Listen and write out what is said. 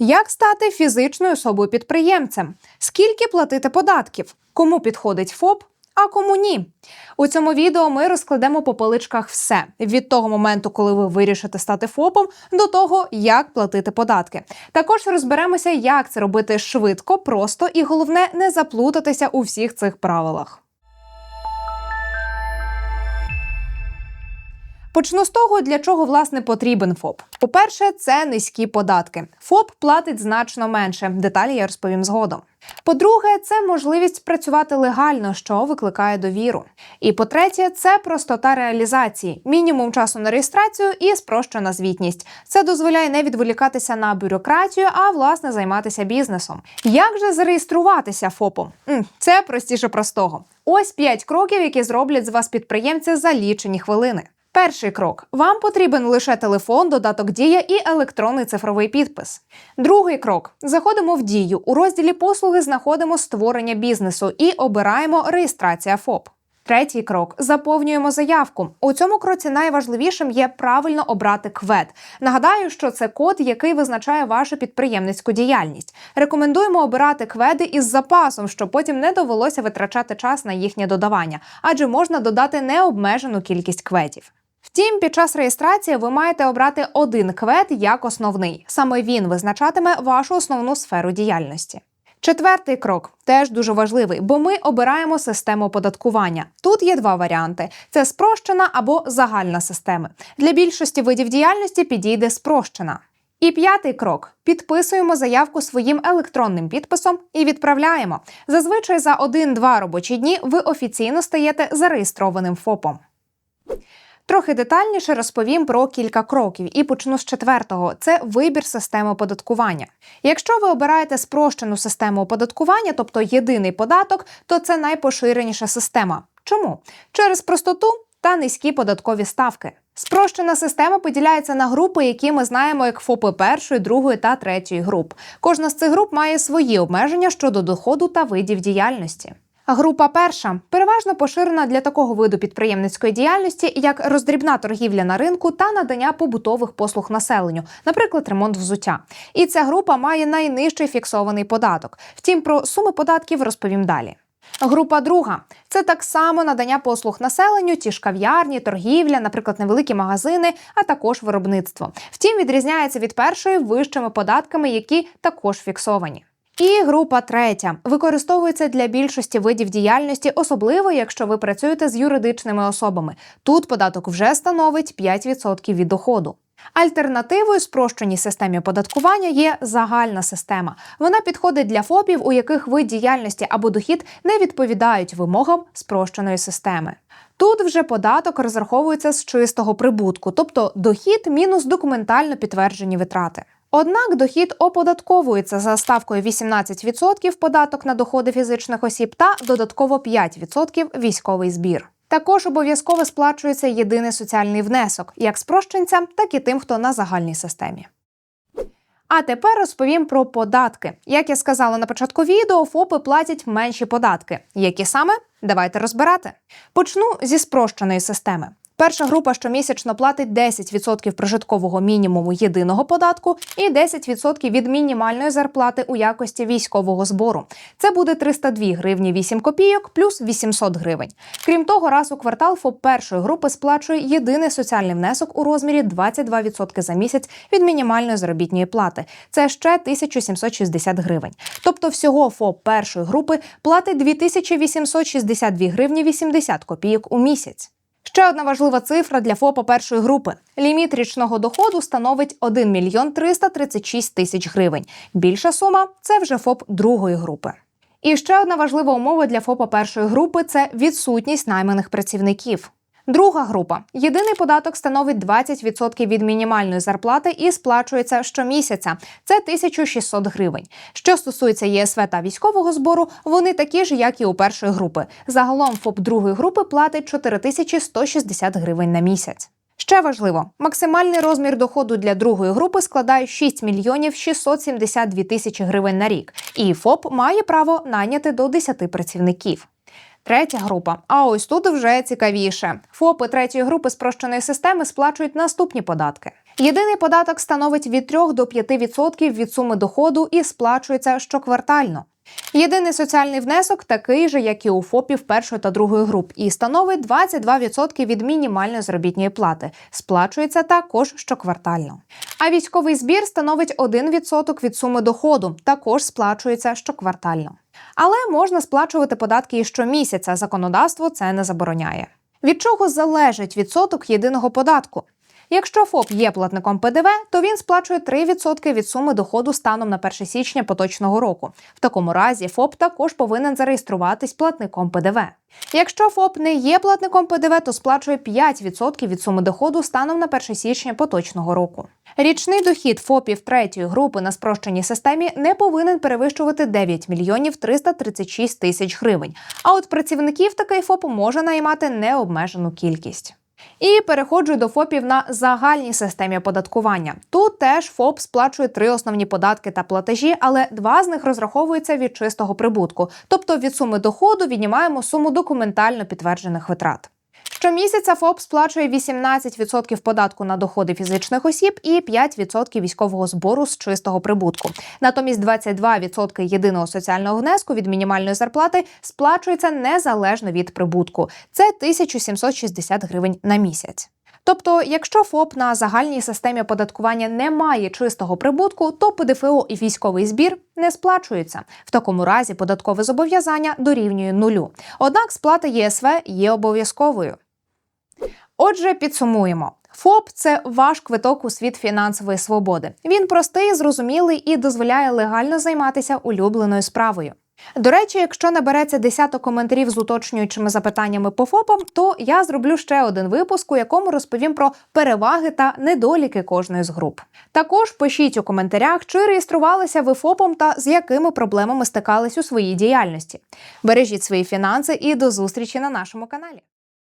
Як стати фізичною особою підприємцем? Скільки платити податків? Кому підходить ФОП? А кому ні? У цьому відео ми розкладемо по поличках все від того моменту, коли ви вирішите стати ФОПом, до того, як платити податки. Також розберемося, як це робити швидко, просто і головне не заплутатися у всіх цих правилах. Почну з того, для чого власне потрібен ФОП. По-перше, це низькі податки. ФОП платить значно менше. Деталі я розповім згодом. По-друге, це можливість працювати легально, що викликає довіру. І по-третє, це простота реалізації, мінімум часу на реєстрацію і спрощена звітність. Це дозволяє не відволікатися на бюрократію, а власне займатися бізнесом. Як же зареєструватися ФОПом? Це простіше простого. Ось п'ять кроків, які зроблять з вас підприємця за лічені хвилини. Перший крок: вам потрібен лише телефон, додаток Дія і електронний цифровий підпис. Другий крок: заходимо в дію. У розділі послуги знаходимо створення бізнесу і обираємо реєстрація ФОП. Третій крок заповнюємо заявку. У цьому кроці найважливішим є правильно обрати квед. Нагадаю, що це код, який визначає вашу підприємницьку діяльність. Рекомендуємо обирати кведи із запасом, щоб потім не довелося витрачати час на їхнє додавання, адже можна додати необмежену кількість кведів. Втім, під час реєстрації ви маєте обрати один квет як основний. Саме він визначатиме вашу основну сферу діяльності. Четвертий крок теж дуже важливий, бо ми обираємо систему оподаткування. Тут є два варіанти: це спрощена або загальна система. Для більшості видів діяльності підійде спрощена. І п'ятий крок: підписуємо заявку своїм електронним підписом і відправляємо. Зазвичай за 1-2 робочі дні ви офіційно стаєте зареєстрованим ФОПом. Трохи детальніше розповім про кілька кроків і почну з четвертого: це вибір системи оподаткування. Якщо ви обираєте спрощену систему оподаткування, тобто єдиний податок, то це найпоширеніша система. Чому? Через простоту та низькі податкові ставки. Спрощена система поділяється на групи, які ми знаємо як ФОПи першої, другої та третьої груп. Кожна з цих груп має свої обмеження щодо доходу та видів діяльності. Група перша переважно поширена для такого виду підприємницької діяльності, як роздрібна торгівля на ринку та надання побутових послуг населенню, наприклад, ремонт взуття. І ця група має найнижчий фіксований податок. Втім, про суми податків розповім далі. Група друга це так само надання послуг населенню, ті ж кав'ярні, торгівля, наприклад, невеликі магазини, а також виробництво. Втім, відрізняється від першої вищими податками, які також фіксовані. І група третя використовується для більшості видів діяльності, особливо якщо ви працюєте з юридичними особами. Тут податок вже становить 5% від доходу. Альтернативою спрощеній системі оподаткування є загальна система. Вона підходить для ФОПів, у яких вид діяльності або дохід не відповідають вимогам спрощеної системи. Тут вже податок розраховується з чистого прибутку, тобто дохід мінус документально підтверджені витрати. Однак дохід оподатковується за ставкою 18% податок на доходи фізичних осіб та додатково 5% військовий збір. Також обов'язково сплачується єдиний соціальний внесок як спрощенцям, так і тим, хто на загальній системі. А тепер розповім про податки. Як я сказала на початку відео, ФОПи платять менші податки. Які саме? Давайте розбирати. Почну зі спрощеної системи. Перша група щомісячно платить 10% прожиткового мінімуму єдиного податку і 10% від мінімальної зарплати у якості військового збору. Це буде 302 гривні 8 копійок плюс 800 гривень. Крім того, раз у квартал ФОП першої групи сплачує єдиний соціальний внесок у розмірі 22% за місяць від мінімальної заробітної плати. Це ще 1760 гривень. Тобто, всього ФОП першої групи платить 2862 гривні 80 копійок у місяць. Ще одна важлива цифра для ФОПа першої групи: ліміт річного доходу становить 1 мільйон 336 тисяч гривень. Більша сума це вже ФОП другої групи. І ще одна важлива умова для ФОПа першої групи це відсутність найманих працівників. Друга група. Єдиний податок становить 20% від мінімальної зарплати і сплачується щомісяця. Це 1600 гривень. Що стосується ЄСВ та військового збору, вони такі ж, як і у першої групи. Загалом ФОП другої групи платить 4160 гривень на місяць. Ще важливо, максимальний розмір доходу для другої групи складає 6 мільйонів 672 тисячі гривень на рік, і ФОП має право найняти до 10 працівників. Третя група. А ось тут вже цікавіше. ФОПи третьої групи спрощеної системи сплачують наступні податки. Єдиний податок становить від 3 до 5% від суми доходу і сплачується щоквартально. Єдиний соціальний внесок такий же, як і у ФОПів першої та другої груп, і становить 22% від мінімальної заробітної плати. Сплачується також щоквартально. А військовий збір становить 1% від суми доходу, також сплачується щоквартально. Але можна сплачувати податки і щомісяця. Законодавство це не забороняє. Від чого залежить відсоток єдиного податку? Якщо ФОП є платником ПДВ, то він сплачує 3% від суми доходу станом на 1 січня поточного року. В такому разі ФОП також повинен зареєструватись платником ПДВ. Якщо ФОП не є платником ПДВ, то сплачує 5% від суми доходу станом на 1 січня поточного року. Річний дохід ФОПів третьої групи на спрощеній системі не повинен перевищувати 9 мільйонів 336 тисяч гривень. А от працівників такий ФОП може наймати необмежену кількість. І переходжу до ФОПів на загальній системі оподаткування. Тут теж ФОП сплачує три основні податки та платежі, але два з них розраховуються від чистого прибутку. Тобто від суми доходу віднімаємо суму документально підтверджених витрат. Щомісяця ФОП сплачує 18% податку на доходи фізичних осіб і 5% військового збору з чистого прибутку. Натомість 22% єдиного соціального внеску від мінімальної зарплати сплачується незалежно від прибутку. Це 1760 гривень на місяць. Тобто, якщо ФОП на загальній системі оподаткування не має чистого прибутку, то ПДФО і військовий збір не сплачуються. В такому разі податкове зобов'язання дорівнює нулю. Однак сплата ЄСВ є обов'язковою. Отже, підсумуємо. ФОП це ваш квиток у світ фінансової свободи. Він простий, зрозумілий і дозволяє легально займатися улюбленою справою. До речі, якщо набереться десяток коментарів з уточнюючими запитаннями по ФОПам, то я зроблю ще один випуск, у якому розповім про переваги та недоліки кожної з груп. Також пишіть у коментарях, чи реєструвалися ви ФОПом та з якими проблемами стикались у своїй діяльності. Бережіть свої фінанси і до зустрічі на нашому каналі.